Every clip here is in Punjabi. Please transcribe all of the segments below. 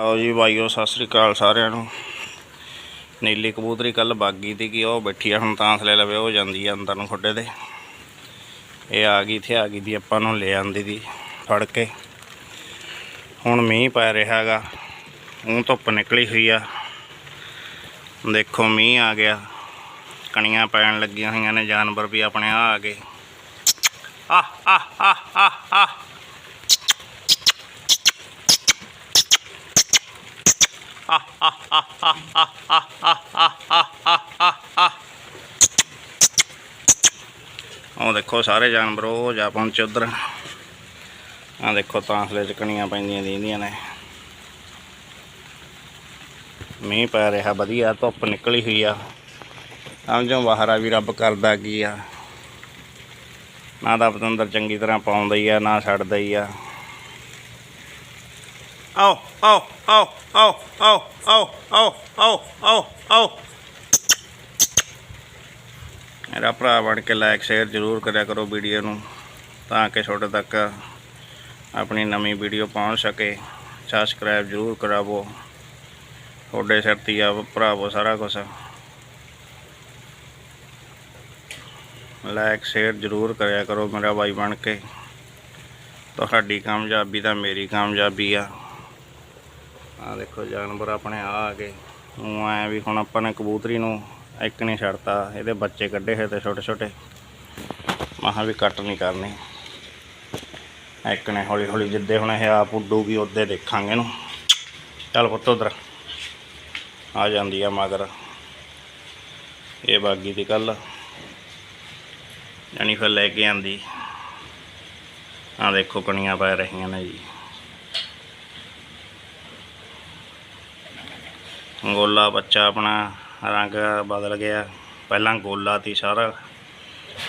ਲਓ ਜੀ ਭਾਈਓ ਸਤਿ ਸ੍ਰੀ ਅਕਾਲ ਸਾਰਿਆਂ ਨੂੰ। ਨੀਲੀ ਕਬੂਤਰੀ ਕੱਲ ਬਾਗੀ ਤੀ ਕਿ, ਉਹ ਬੈਠੀ ਆ, ਹੁਣ ਤਾਂ ਥਲੇ ਲਵੇ ਹੋ ਜਾਂਦੀ ਆ ਅੰਦਰ ਨੂੰ ਖੁੱਡੇ ਦੇ ਇਹ ਆ ਗਈ, ਇੱਥੇ ਆ ਗਈ ਦੀ, ਆਪਾਂ ਨੂੰ ਲੈ ਆਂਦੀ ਦੀ, ਫੜ ਕੇ। ਹੁਣ ਮੀਂਹ ਪੈ ਰਿਹਾ ਹੈਗਾ ਉਹ ਧੁੱਪ ਨਿਕਲੀ ਹੋਈ ਆ। ਦੇਖੋ, ਮੀਂਹ ਆ ਗਿਆ। ਕਣੀਆਂ ਪੈਣ ਲੱਗੀਆਂ ਹੋਈਆਂ ਨੇ, ਜਾਨਵਰ ਵੀ ਆਪਣੇ ਆ ਆ ਗਏ। ਆ ਆ ਆ ਆ ਆ ਉਹ ਦੇਖੋ ਸਾਰੇ ਜਾਨਵਰ ਉਹ ਜਾ ਪਹੁੰਚੇ ਉਧਰ। ਆ ਦੇਖੋ ਤਾਂਸਲੇ ਚ ਕਣੀਆਂ ਪੈਂਦੀਆਂ ਦੀਂਦੀਆਂ ਨੇ। ਮੀਂਹ ਪੈ ਰਿਹਾ, ਵਧੀਆ, ਧੁੱਪ ਨਿਕਲੀ ਹੋਈ ਆ। ਸਮਝੋ ਬਾਹਰ ਵੀ ਰੱਬ ਕਰਦਾ ਕੀ ਆ। ਨਾ ਤਾਂ ਪਤੰਦਰ ਚੰਗੀ ਤਰ੍ਹਾਂ ਪਾਉਂਦਾ ਹੀ ਆ, ਨਾ ਛੱਡਦਾ ਹੀ ਆ। ਆਓ ਆਓ। ਆਓ ਆਓ ਆਓ ਆਓ ਆਓ ਆਓ ਆਓ ਆਓ ਮੇਰਾ ਭਰਾ ਬਣ ਕੇ ਲਾਈਕ ਸ਼ੇਅਰ ਜ਼ਰੂਰ ਕਰਿਆ ਕਰੋ ਵੀਡੀਓ ਨੂੰ, ਤਾਂ ਕਿ ਤੁਹਾਡੇ ਤੱਕ ਆਪਣੀ ਨਵੀਂ ਵੀਡੀਓ ਪਹੁੰਚ ਸਕੇ। ਸਬਸਕ੍ਰਾਈਬ ਜ਼ਰੂਰ ਕਰਾਵੋ। ਤੁਹਾਡੇ ਸਿਰ ਤੇ ਆ ਭਰਾਵੋ ਸਾਰਾ ਕੁਝ ਲਾਈਕ ਸ਼ੇਅਰ ਜ਼ਰੂਰ ਕਰਿਆ ਕਰੋ ਮੇਰਾ ਭਾਈ ਬਣ ਕੇ। ਤੁਹਾਡੀ ਕਾਮਯਾਬੀ ਤਾਂ ਮੇਰੀ ਕਾਮਯਾਬੀ ਆ। ਆ ਦੇਖੋ ਜਾਨਵਰ ਆਪਣੇ ਆ ਆ ਗਏ। ਉਹ ਐ ਵੀ ਹੁਣ ਆਪਾਂ ਨੇ ਕਬੂਤਰੀ ਨੂੰ ਇੱਕ ਨਹੀਂ ਛੱਡਤਾ, ਇਹਦੇ ਬੱਚੇ ਕੱਢੇ ਹੋਏ ਤੇ ਛੋਟੇ ਛੋਟੇ। ਮਹਾ ਵੀ ਕੱਟ ਨਹੀਂ ਕਰਨੀ। ਇੱਕ ਨੇ ਹੌਲੀ ਹੌਲੀ ਜਿੱਦੇ ਹੁਣ ਇਹ ਆਪ ਉੱਡੂਗੀ ਉਹਦੇ ਦੇਖਾਂਗੇ ਇਹਨੂੰ। ਚੱਲ ਪੁੱਤ ਉਧਰ। ਆ ਜਾਂਦੀ ਆ ਮਗਰ। ਇਹ ਬਾਗੀ ਦੀ ਕੱਲ ਜਾਨੀ ਫਿਰ ਲੈ ਕੇ ਆਂਦੀ। ਆ ਦੇਖੋ ਕਣੀਆਂ ਪੈ ਰਹੀਆਂ ਨੇ ਜੀ। ਗੋਲਾ ਬੱਚਾ ਆਪਣਾ ਰੰਗ ਬਦਲ ਗਿਆ। ਪਹਿਲਾਂ ਗੋਲਾ ਤੀ ਸਾਰਾ।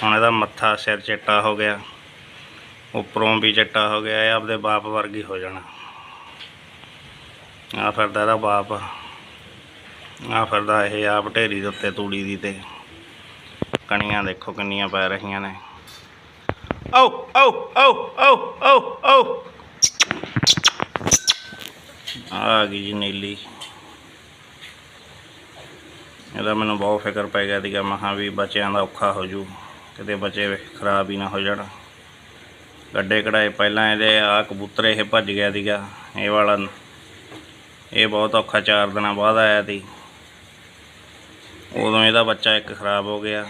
ਹੁਣ ਇਹਦਾ ਮੱਥਾ, ਸਿਰ ਚਿੱਟਾ ਹੋ ਗਿਆ। ਉੱਪਰੋਂ ਵੀ ਚਿੱਟਾ ਹੋ ਗਿਆ, ਇਹ ਆਪਦੇ ਬਾਪ ਵਰਗੀ ਹੋ ਜਾਣਾ। ਆ ਫਿਰਦਾ ਇਹਦਾ ਬਾਪ। ਆ ਫਿਰਦਾ ਇਹ ਆਪ ਢੇਰੀ ਦੇ ਉੱਤੇ ਤੂੜੀ ਦੀ ਤੇ। ਕਣੀਆਂ ਦੇਖੋ ਕਿੰਨੀਆਂ ਪੈ ਰਹੀਆਂ ਨੇ। ਓ ਓ ਓ ਓ ਓ ਓ। ਆ ਗਈ ਜੀ ਨੀਲੀ। ਇਹਦਾ ਮੈਨੂੰ ਬਹੁਤ ਫਿਕਰ ਪੈ ਗਿਆ ਸੀਗਾ ਮਹਾ ਵੀ ਬੱਚਿਆਂ ਦਾ ਔਖਾ ਹੋ ਜੂ ਕਿਤੇ ਬੱਚੇ ਖਰਾਬ ਹੀ ਨਾ ਹੋ ਜਾਣ। ਗੱਡੇ ਕਢਾਏ, ਪਹਿਲਾਂ ਇਹਦੇ ਆ ਕਬੂਤਰ ਇਹ ਭੱਜ ਗਿਆ ਸੀਗਾ, ਇਹ ਵਾਲਾ, ਇਹ ਬਹੁਤ ਔਖਾ ਚਾਰ ਦਿਨਾਂ ਬਾਅਦ ਆਇਆ ਸੀ। ਉਦੋਂ ਇਹਦਾ ਬੱਚਾ ਇੱਕ ਖਰਾਬ ਹੋ ਗਿਆ।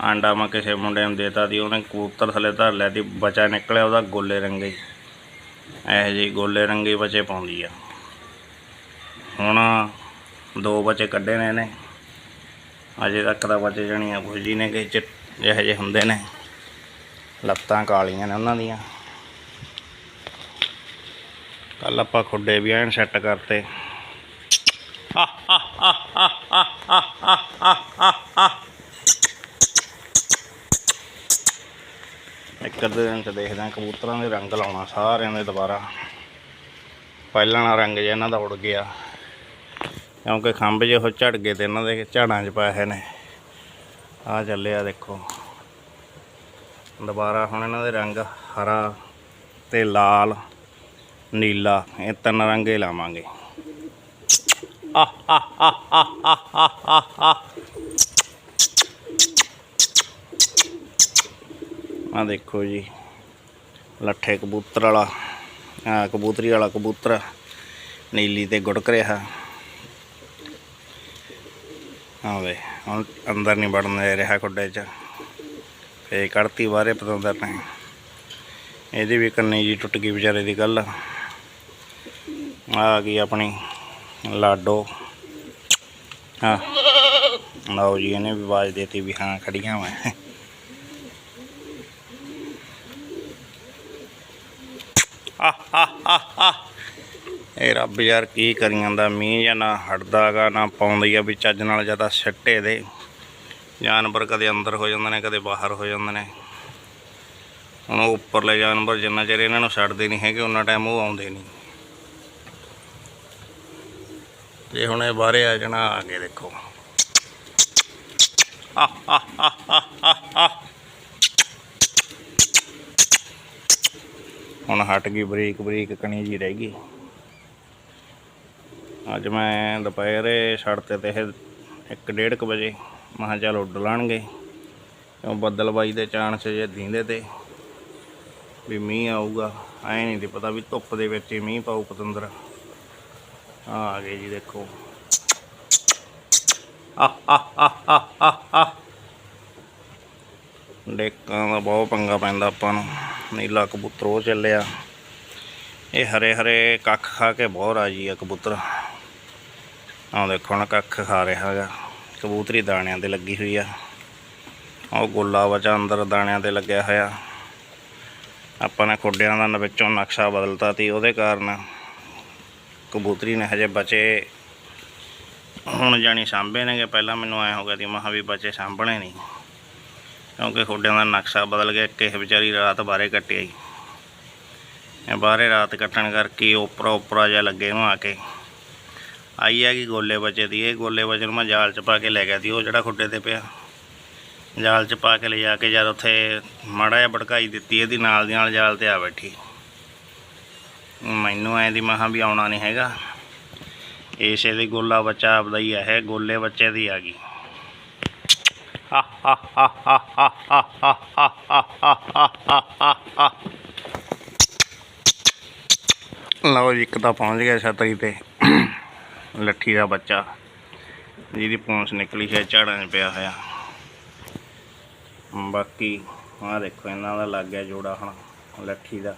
ਆਂਡਾ ਮੈਂ ਕਿਸੇ ਮੁੰਡੇ ਨੂੰ ਦੇਤਾ ਸੀ, ਉਹਨੇ ਕਬੂਤਰ ਥੱਲੇ ਧਰ ਲਿਆ ਸੀ, ਬੱਚਾ ਨਿਕਲਿਆ, ਉਹਦਾ ਗੋਲੇ ਰੰਗੇ। ਇਹੋ ਜਿਹੇ ਗੋਲੇ ਰੰਗੇ ਬੱਚੇ ਪਾਉਂਦੀ ਆ। ਹੁਣ ਦੋ ਬੱਚੇ ਕੱਢੇ ਨੇ ਇਹਨੇ। ਅਜੇ ਤੱਕ ਤਾਂ ਬੱਚੇ ਜਣੀਆਂ ਕੁਝ ਨੇ ਕਿ ਚ ਜਿਹੋ ਜਿਹੇ ਹੁੰਦੇ ਨੇ। ਲੱਤਾਂ ਕਾਲੀਆਂ ਨੇ ਉਹਨਾਂ ਦੀਆਂ। ਕੱਲ ਆਪਾਂ ਖੁੱਡੇ ਵੀ ਐਨ ਸੈੱਟ ਕਰਤੇ। ਇੱਕ ਅੱਧੇ ਦਿਨ ਚ ਦੇਖਦੇ ਹਾਂ ਕਬੂਤਰਾਂ ਦੇ ਰੰਗ ਲਾਉਣਾ, ਸਾਰਿਆਂ ਦੇ ਦੁਬਾਰਾ। ਪਹਿਲਾਂ ਵਾਲਾ ਰੰਗ ਜਿਹਾ ਇਹਨਾਂ ਦਾ ਉੜ ਗਿਆ। ਕਿਉਂਕਿ ਖੰਭ ਜਿਹੇ ਉਹ ਝੜ ਗਏ ਤੇ ਇਹਨਾਂ ਦੇ ਝਾੜਾਂ 'ਚ ਪਏ ਨੇ। ਆ ਚੱਲਿਆ ਦੇਖੋ। ਦੁਬਾਰਾ ਹੁਣ ਇਹਨਾਂ ਦੇ ਰੰਗ ਹਰਾ ਤੇ ਲਾਲ, ਨੀਲਾ, ਇਹ ਤਿੰਨ ਰੰਗ ਲਾਵਾਂਗੇ। ਆ ਆ ਆ ਆ ਆ ਆ ਆ ਆ ਆ ਦੇਖੋ ਜੀ, ਲੱਠੇ ਕਬੂਤਰ ਵਾਲਾ ਕਬੂਤਰੀ ਵਾਲਾ ਕਬੂਤਰ, ਨੀਲੀ ਤੇ ਗੁੜਕ ਰਿਹਾ। ਆਵੇ ਹੁਣ ਅੰਦਰ ਨਹੀਂ ਵੜਨ ਦੇ ਰਿਹਾ ਖੁੱਡੇ 'ਚ। ਫੇ ਕੱਢਤੀ ਬਾਹਰੇ ਪਤੰਦਰ ਨੇ। ਇਹਦੀ ਵੀ ਕੰਨੀ ਜੀ ਟੁੱਟ ਗਈ ਵਿਚਾਰੇ ਦੀ ਗੱਲ। ਆ ਗਈ ਆਪਣੀ ਲਾਡੋ। ਹਾਂ। ਲਓ ਜੀ, ਇਹਨੇ ਵੀ ਆਵਾਜ਼ ਦੇਤੀ ਵੀ ਹਾਂ, ਖੜੀਆਂ ਮੈਂ ਆ ਆ ਆ ਇਹ ਰੱਬ ਯਾਰ ਕੀ ਕਰੀ ਜਾਂਦਾ, ਮੀਂਹ ਜਾਂ ਨਾ ਹਟਦਾਗਾ, ਨਾ ਪਾਉਂਦੀ ਆ ਵੀ ਚੱਜ ਨਾਲ ਜ਼ਿਆਦਾ ਸਿੱਟੇ ਦੇ। ਜਾਨਵਰ ਕਦੇ ਅੰਦਰ ਹੋ ਜਾਂਦੇ ਨੇ, ਕਦੇ ਬਾਹਰ ਹੋ ਜਾਂਦੇ ਨੇ। ਹੁਣ ਉਹ ਉੱਪਰਲੇ ਜਾਨਵਰ ਜਿੰਨਾ ਚਿਰ ਇਹਨਾਂ ਨੂੰ ਛੱਡਦੇ ਨਹੀਂ ਹੈਗੇ ਉਹਨਾਂ ਟਾਈਮ ਉਹ ਆਉਂਦੇ ਨਹੀਂ। ਤੇ ਹੁਣ ਇਹ ਬਾਹਰੇ ਆ ਜਾਣਾ, ਆ ਕੇ ਦੇਖੋ। ਆ ਆ ਆ ਆ ਆ ਆ ਹੁਣ ਹਟ ਗਈ ਬਰੀਕ ਬਰੀਕ ਕਣੀ ਜੀ ਰਹਿ ਗਈ। ਅੱਜ ਮੈਂ ਦੁਪਹਿਰੇ ਛੱਡਤੇ ਤੇ ਇਹ ਇੱਕ ਡੇਢ ਕੁ ਵਜੇ, ਮੈਂ ਕਿਹਾ ਚੱਲ ਉੱਡ ਲਾਣਗੇ। ਕਿਉਂ ਬੱਦਲਬਾਈ ਦੇ ਚਾਂਸ ਜੇ ਦੀਂਦੇ ਤੇ ਵੀ ਮੀਂਹ ਆਊਗਾ, ਐ ਨਹੀਂ ਤੇ ਪਤਾ ਵੀ ਧੁੱਪ ਦੇ ਵਿੱਚ ਹੀ ਮੀਂਹ ਪਾਊ ਪਤੰਦਰ। ਆ ਗਏ ਜੀ ਦੇਖੋ। ਆ ਆ ਆ ਆ ਆ ਆ ਡੇਕਾਂ ਦਾ ਬਹੁਤ ਪੰਗਾ ਪੈਂਦਾ ਆਪਾਂ ਨੂੰ। ਨੀਲਾ ਕਬੂਤਰ ਉਹ ਚੱਲਿਆ। ਇਹ ਹਰੇ ਹਰੇ ਕੱਖ ਖਾ ਕੇ ਬਹੁਤ ਰਾਜੀ ਆ ਕਬੂਤਰ। ਆਹ ਦੇਖੋ ਹੁਣ ਕੱਖ ਖਾ ਰਿਹਾ ਹੈਗਾ। ਕਬੂਤਰੀ ਦਾਣਿਆਂ ਤੇ ਲੱਗੀ ਹੋਈ ਆ। ਉਹ ਗੋਲਾ ਵਚਾ ਅੰਦਰ ਦਾਣਿਆਂ ਤੇ ਲੱਗਿਆ ਹੋਇਆ। ਆਪਾਂ ਨੇ ਖੁੱਡਿਆਂ ਦਾ ਵਿੱਚੋਂ ਨਕਸ਼ਾ ਬਦਲਤਾ ਸੀ ਉਹਦੇ ਕਾਰਨ ਕਬੂਤਰੀ ਨੇ ਹਜੇ ਬਚੇ। ਹੁਣ ਜਾਣੀ ਸਾਂਭੇ ਨੇਗੇ। ਪਹਿਲਾਂ ਮੈਨੂੰ ਐ ਹੋ ਗਿਆ ਸੀ ਮਹਾ ਵੀ ਬਚੇ ਸਾਂਭਣੇ ਨਹੀਂ। ਕਿਉਂਕਿ ਖੁੱਡਿਆਂ ਦਾ ਨਕਸ਼ਾ ਬਦਲ ਗਿਆ ਕਿਸੇ ਵਿਚਾਰੀ ਰਾਤ ਬਾਹਰੇ ਕੱਟਿਆ ਆਈ। ਇਹ ਬਾਹਰੇ ਰਾਤ ਕੱਟਣ ਕਰਕੇ ਉਪਰਾ ਉਪਰਾ ਜਿਹਾ ਲੱਗੇ ਨੂੰ ਆ ਕੇ। ਆਈ ਆ ਕਿ ਗੋਲੇ ਬੱਚੇ ਦੀ, ਇਹ ਗੋਲੇ ਬੱਚੇ ਨੂੰ ਮੈਂ ਜਾਲ ਚ ਪਾ ਕੇ ਲੈ ਗਿਆ ਸੀ, ਉਹ ਜਿਹੜਾ ਖੁੱਡੇ ਤੇ ਪਿਆ। ਜਾਲ ਚ ਪਾ ਕੇ ਲਿਜਾ ਕੇ ਜਦ ਉੱਥੇ ਮਾੜਾ ਜਿਹਾ ਭੜਕਾਈ ਦਿੱਤੀ, ਇਹਦੀ ਨਾਲ ਦੀ ਨਾਲ ਜਾਲ ਤੇ ਆ ਬੈਠੀ। ਮੈਨੂੰ ਐਂ ਦੀ ਮਹਾ ਵੀ ਆਉਣਾ ਨਹੀਂ ਹੈਗਾ। ਇਸੇ ਦੀ ਗੋਲਾ ਬੱਚਾ ਆਪਦਾ ਹੀ ਹੈ, ਗੋਲੇ ਬੱਚੇ ਦੀ ਆ ਗਈ। ਲਓ ਜੀ, ਇੱਕ ਤਾਂ ਪਹੁੰਚ ਗਿਆ ਛਤਰੀ ਤੇ। ਲੱਠੀ ਦਾ ਬੱਚਾ। ਜਿਹਦੀ ਪੂੰਛ ਨਿਕਲੀ ਹੈ ਝਾੜਾਂ 'ਚ ਪਿਆ ਹੋਇਆ। ਬਾਕੀ ਆਹ ਦੇਖੋ, ਇਹਨਾਂ ਦਾ ਲੱਗ ਗਿਆ ਜੋੜਾ ਹੁਣ, ਲੱਠੀ ਦਾ।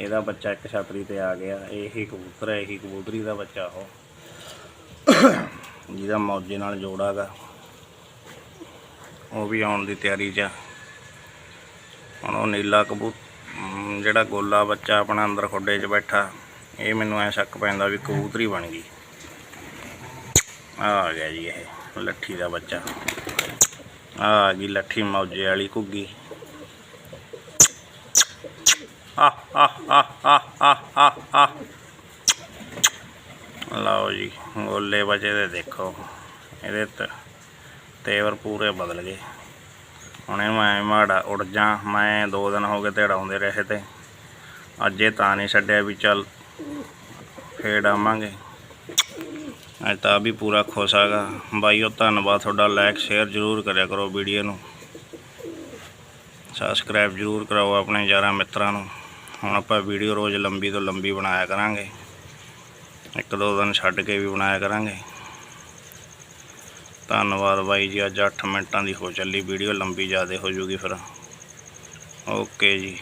ਇਹਦਾ ਬੱਚਾ ਇੱਕ ਛਤਰੀ ਤੇ ਆ ਗਿਆ। ਇਹੀ ਕਬੂਤਰ ਹੈ, ਇਹੀ ਕਬੂਤਰੀ ਦਾ ਬੱਚਾ ਉਹ। ਜਿਹਦਾ ਮੌਜੇ ਨਾਲ ਜੋੜਾ ਗਾ। ਉਹ ਵੀ ਆਉਣ ਦੀ ਤਿਆਰੀ 'ਚ ਆ। ਹੁਣ ਉਹ ਨੀਲਾ ਕਬੂਤ ਜਿਹੜਾ ਗੋਲਾ ਬੱਚਾ ਆਪਣਾ ਅੰਦਰ ਖੋਡੇ 'ਚ ਬੈਠਾ। ਇਹ ਮੈਨੂੰ ਐ ਸ਼ੱਕ ਪੈਂਦਾ ਵੀ ਕਬੂਤਰੀ ਬਣ ਗਈ। ਆ ਗਿਆ ਜੀ ਇਹ, ਲੱਠੀ ਦਾ ਬੱਚਾ। ਆ ਗਈ ਲੱਠੀ ਮੌਜੇ ਵਾਲੀ ਘੁੱਗੀ। ਆ ਆ ਆ ਆ ਆ ਆ ਆ। ਲਓ ਜੀ, ਗੋਲੇ ਬਚੇ ਦੇ ਦੇਖੋ। ਇਹਦੇ ਤੇ, ਤੇਵਰ ਪੂਰੇ ਬਦਲ ਗਏ। ਹੁਣ ਇਹਨੂੰ ਮੈਂ ਮਾੜਾ ਉੱਡ ਜਾ, ਮੈਂ ਦੋ ਦਿਨ ਹੋ ਗਏ ਤੇੜਾਉਂਦੇ ਰਹੇ ਤੇ। ਅੱਜ ਇਹ ਤਾਂ ਨਹੀਂ ਛੱਡਿਆ ਵੀ ਚੱਲ ਫੇੜ ਆਵਾਂਗੇ। ਅੱਜ ਤਾਂ ਵੀ ਪੂਰਾ ਖੁਸ਼ ਹੈਗਾ। ਬਾਈਓ, ਧੰਨਵਾਦ ਤੁਹਾਡਾ। ਲਾਈਕ ਸ਼ੇਅਰ ਜ਼ਰੂਰ ਕਰਿਆ ਕਰੋ ਵੀਡੀਓ ਨੂੰ। ਸਬਸਕ੍ਰਾਈਬ ਜ਼ਰੂਰ ਕਰਾਓ ਆਪਣੇ ਯਾਰਾਂ ਮਿੱਤਰਾਂ ਨੂੰ। ਹੁਣ ਆਪਾਂ ਵੀਡੀਓ ਰੋਜ਼ ਲੰਬੀ ਤੋਂ ਲੰਬੀ ਬਣਾਇਆ ਕਰਾਂਗੇ। ਇੱਕ ਦੋ ਦਿਨ ਛੱਡ ਕੇ ਵੀ ਬਣਾਇਆ ਕਰਾਂਗੇ। ਧੰਨਵਾਦ ਬਾਈ ਜੀ, ਅੱਜ 8 ਮਿੰਟਾਂ ਦੀ ਹੋ ਚੱਲੀ ਵੀਡੀਓ ਲੰਬੀ ਜ਼ਿਆਦਾ ਹੋ ਜੂਗੀ ਫਿਰ। ਓਕੇ ਜੀ।